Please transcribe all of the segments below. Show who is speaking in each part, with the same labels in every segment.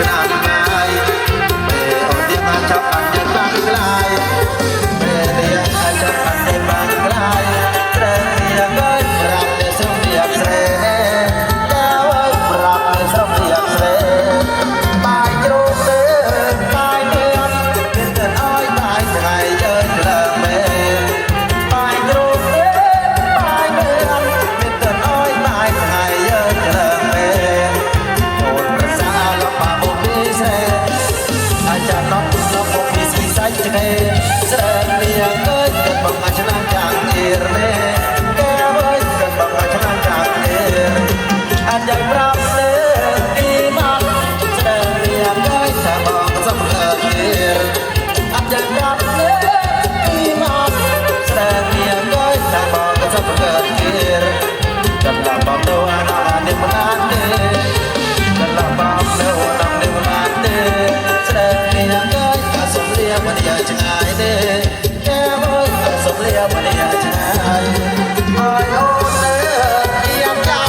Speaker 1: moving on. Hey. លាវនាឆ្ងាយទេកែវអើយសុំលាវនាឆ្ងាយអើយអូនទេយាមចាំ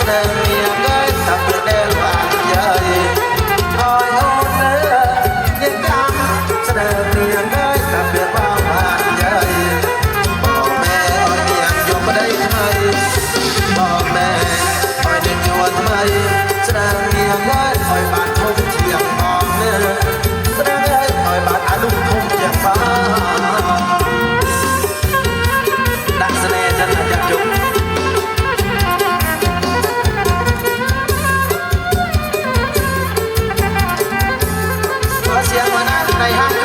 Speaker 1: ស្នេហ៍នាងឯងតាំងប្រដេលបានយាយអើយអូនទេយាមចាំស្នេហ៍នាងឯងតាំងប្រដេលបានយាយបងមែនយាមយកប្តីថ្មីបងមែនអើយនឹងជាថ្មីស្នេហ៍នាងឯងអើយបាន ในห้าง